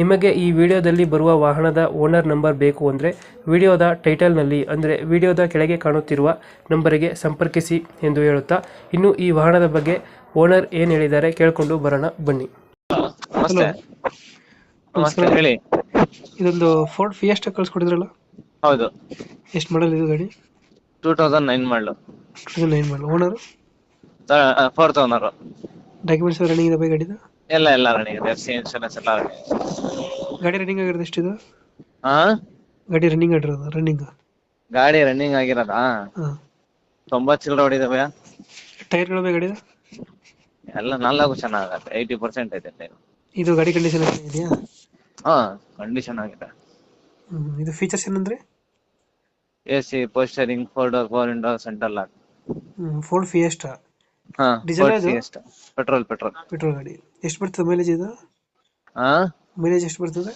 ನಿಮಗೆ ಈ ವಿಡಿಯೋದಲ್ಲಿ ಬರುವ ವಾಹನದ ಓನರ್ ನಂಬರ್ ಬೇಕು ಅಂದರೆ ವಿಡಿಯೋದ ಟೈಟಲ್ನಲ್ಲಿ ಅಂದರೆ ವಿಡಿಯೋದ ಕೆಳಗೆ ಕಾಣುತ್ತಿರುವ ನಂಬರಿಗೆ ಸಂಪರ್ಕಿಸಿ ಎಂದು ಹೇಳುತ್ತಾ ಇನ್ನು ಈ ವಾಹನದ ಬಗ್ಗೆ ಓನರ್ ಏನು ಹೇಳಿದ್ದಾರೆ ಕೇಳಿಕೊಂಡು ಬರೋಣ ಬನ್ನಿ. ನಮಸ್ತೆ. ನಮಸ್ತೆ ಹೇಳಿ. ಇದೊಂದು ಫೋರ್ಡ್ ಫಿಯೆಸ್ಟ್ ಕಳ್ಸ್ಕೊಟ್ಟಿದ್ರಲ್ಲ ಹೌದು. ಎಷ್ಟು ಮಾಡಲ್ ಇದು ಗಾಡಿ? Two thousand nine model nine model owner four thousand documents running ಇದೆ ಬೈ ಗಾಡಿದು? ಎಲ್ಲ ಎಲ್ಲ ರನ್ನಿಂಗ್ ಎಫ್ ಸಿ ಇನ್ಶೂರೆನ್ಸ್ ಎಲ್ಲ. ಗಾಡಿ ರನ್ನಿಂಗ್ ಆಗಿರೋದು ಎಷ್ಟಿದು? ಹಾ ಗಾಡಿ ರನ್ನಿಂಗ್ ಆಗಿರೋದು ರನ್ನಿಂಗ್ ಗಾಡಿ ರನ್ನಿಂಗ್ ಆಗಿರೋದಾ? ಹಾಂ. ತೊಂಬತ್ ಚಿಲ್ಲರೆ ಹೊಡಿದವ ಟೈರ್ಗಳು ಗಾಡಿ ಎಲ್ಲ ನಾಲ್ಕು ಚೆನ್ನಾಗತ್ತೆ ಏಯ್ಟಿ ಪರ್ಸೆಂಟ್ ಐತೆ ಟೈರ್ ಇದು ಗಾಡಿ ಕಂಡೀಷನ್ ಇದೆಯಾ? ಹಾ ಕಂಡೀಷನ್ ಆಗಿದೆ. ಹ್ಮ್. ಇದು ಫೀಚರ್ಸ್ ಏನಂದ್ರೆ? A C ಪೋಸ್ಟರಿಂಗ್ four door four indoor central lock Ford Fiesta ಅದು? Petrol petrol. ಪೆಟ್ರೋಲ್ ಗಾಡಿ. ಎಷ್ಟು ಬರ್ತದೆ ಮೈಲೇಜ್ ಇದು? ಹಾ ಮೈಲೇಜ್ ಎಷ್ಟು ಬರ್ತದೆ?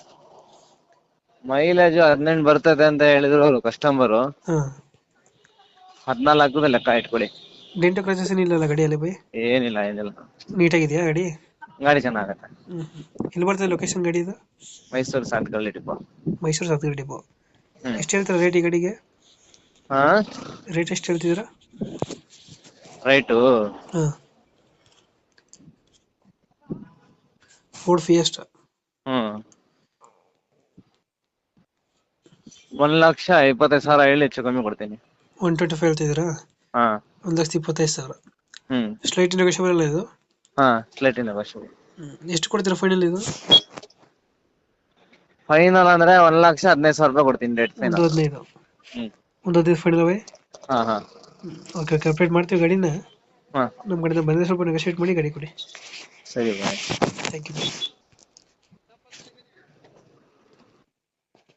ಮೈಲೇಜ್ ಹದಿನೆಂಟು ಬರ್ತದೆ ಅಂತ ಹೇಳಿದ್ರು ಅವರು ಕಸ್ಟಮರು ಹಾಂ. ಹದಿನಾಲ್ಕು ಲೆಕ್ಕ ಇಟ್ಕೊಡಿ ಡೆಂಟೋ ಕ್ರಚಸ್ ಏನಿಲ್ಲ ಗಾಡಿಯಲ್ಲಿ ಬೈ? ಏನಿಲ್ಲ ಏನಿಲ್ಲ. ನೀಟಾಗಿದೆಯಾ ಗಾಡಿ? ಗಾಡಿ ಚೆನ್ನಾಗತ್ತೆ. ಎಲ್ಲಿ ಬರ್ತದೆ ಲೊಕೇಶನ್ ಗಾಡಿ ಇದು? ಮೈಸೂರು ಸಾತ್ಗಳ್ಳಿ ಡಿಪೋ ಮೈಸೂರು ಸಾತ್ಗಡಿ ಡಿಪೋ ಎಷ್ಟ್ ಎಷ್ಟು ಹೇಳ್ತಾರೆ ರೇಟ್ ಈ ಗಾಡಿಗೆ? ಹಾ ರೇಟ್ ಎಷ್ಟು ಹೇಳ್ತಿದ್ದೀರಾ? ರೈಟು ಹಾಂ. ಫೋರ್ಡ್ ಫಿಯೆಸ್ಟ್ ಹ್ಮ್. ಒಂದ್ ಲಕ್ಷ ಇಪ್ಪತ್ತೈದು ಸಾವಿರ ಹೇಳಿ ಹೆಚ್ಚು ಕಮ್ಮಿ ಕೊಡ್ತೀನಿ. ಒನ್ ಟ್ವೆಂಟಿ ಫೈವ್ ಹೇಳ್ತಿದ್ದೀರಾ? ಹಾ. ಒಂದು ಲಕ್ಷದ ಇಪ್ಪತ್ತೈದು ಸಾವಿರ. ಹ್ಮ್. ಸ್ಲೈಟ್ ನೆಗೋಷಿಯಬಲ್ ಬರಲ್ಲ ಇದು? ಹಾ ಸ್ಲೈಟ್ ಇನ್ ಹ್ಮ್. ಎಷ್ಟು ಕೊಡ್ತೀರಾ ಫೈನಲ್ ಇದು? ಫೈನಲ್ ಅಂದ್ರೆ ಒಂದ್ ಲಕ್ಷ ಹದಿನೈದು ಸಾವಿರ ರೂಪಾಯಿ ಕೊಡ್ತೀನಿ ರೇಟ್ ಒಂದು ಫೈನಲ್ ಹದಿನೈದು. ಹ್ಮ್. ಒಂದು ಹದಿನೈದು ಫೈನಲ್ ಬೈ ಹಾ ಹಾ. ಓಕೆ ಕಂಪ್ಲೀಟ್ ಮಾಡ್ತೀವಿ ಗಾಡಿನ. ಹಾ. ನಮ್ಮ ಕಡೆಯಿಂದ ಬಂದರೆ ಸ್ವಲ್ಪ ನೆಗೋಷಿಯೇಟ್ ಮಾಡಿ ಗಾಡಿ ಕೊಡಿ. ಸರಿ ಬಾಯ್ ಥ್ಯಾಂಕ್ ಯು